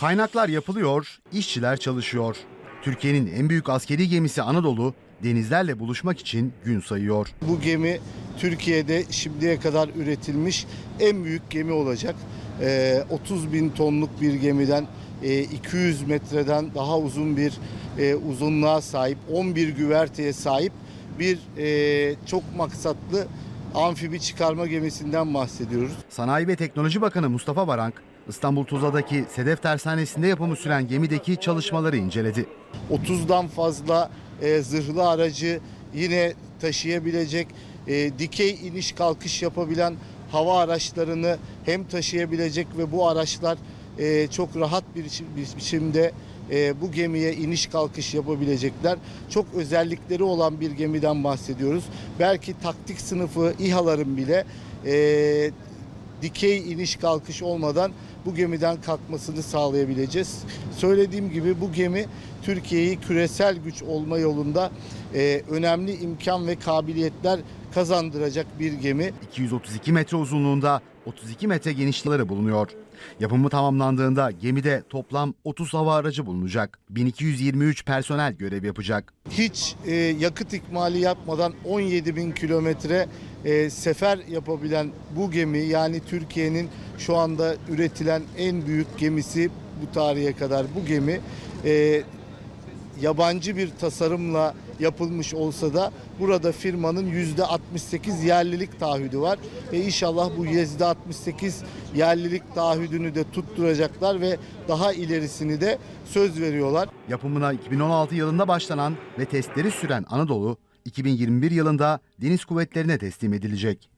Kaynaklar yapılıyor, işçiler çalışıyor. Türkiye'nin en büyük askeri gemisi Anadolu denizlerle buluşmak için gün sayıyor. Bu gemi Türkiye'de şimdiye kadar üretilmiş en büyük gemi olacak. Ee, 30 bin tonluk bir gemiden e, 200 metreden daha uzun bir e, uzunluğa sahip, 11 güverteye sahip bir e, çok maksatlı amfibi çıkarma gemisinden bahsediyoruz. Sanayi ve Teknoloji Bakanı Mustafa Varank, İstanbul Tuzla'daki Sedef Tersanesi'nde yapımı süren gemideki çalışmaları inceledi. 30'dan fazla e, zırhlı aracı yine taşıyabilecek, e, dikey iniş kalkış yapabilen hava araçlarını hem taşıyabilecek ve bu araçlar e, çok rahat bir, biçim- bir biçimde e, bu gemiye iniş kalkış yapabilecekler. Çok özellikleri olan bir gemiden bahsediyoruz. Belki taktik sınıfı İHA'ların bile e, dikey iniş kalkış olmadan bu gemiden kalkmasını sağlayabileceğiz. Söylediğim gibi bu gemi Türkiye'yi küresel güç olma yolunda e, önemli imkan ve kabiliyetler kazandıracak bir gemi. 232 metre uzunluğunda 32 metre genişlikleri bulunuyor. Yapımı tamamlandığında gemide toplam 30 hava aracı bulunacak. 1223 personel görev yapacak. Hiç e, yakıt ikmali yapmadan 17 bin kilometre e, sefer yapabilen bu gemi yani Türkiye'nin şu anda üretilen en büyük gemisi bu tarihe kadar bu gemi e, yabancı bir tasarımla yapılmış olsa da burada firmanın yüzde 68 yerlilik taahhüdü var. Ve inşallah bu yüzde 68 yerlilik taahhüdünü de tutturacaklar ve daha ilerisini de söz veriyorlar. Yapımına 2016 yılında başlanan ve testleri süren Anadolu 2021 yılında deniz kuvvetlerine teslim edilecek.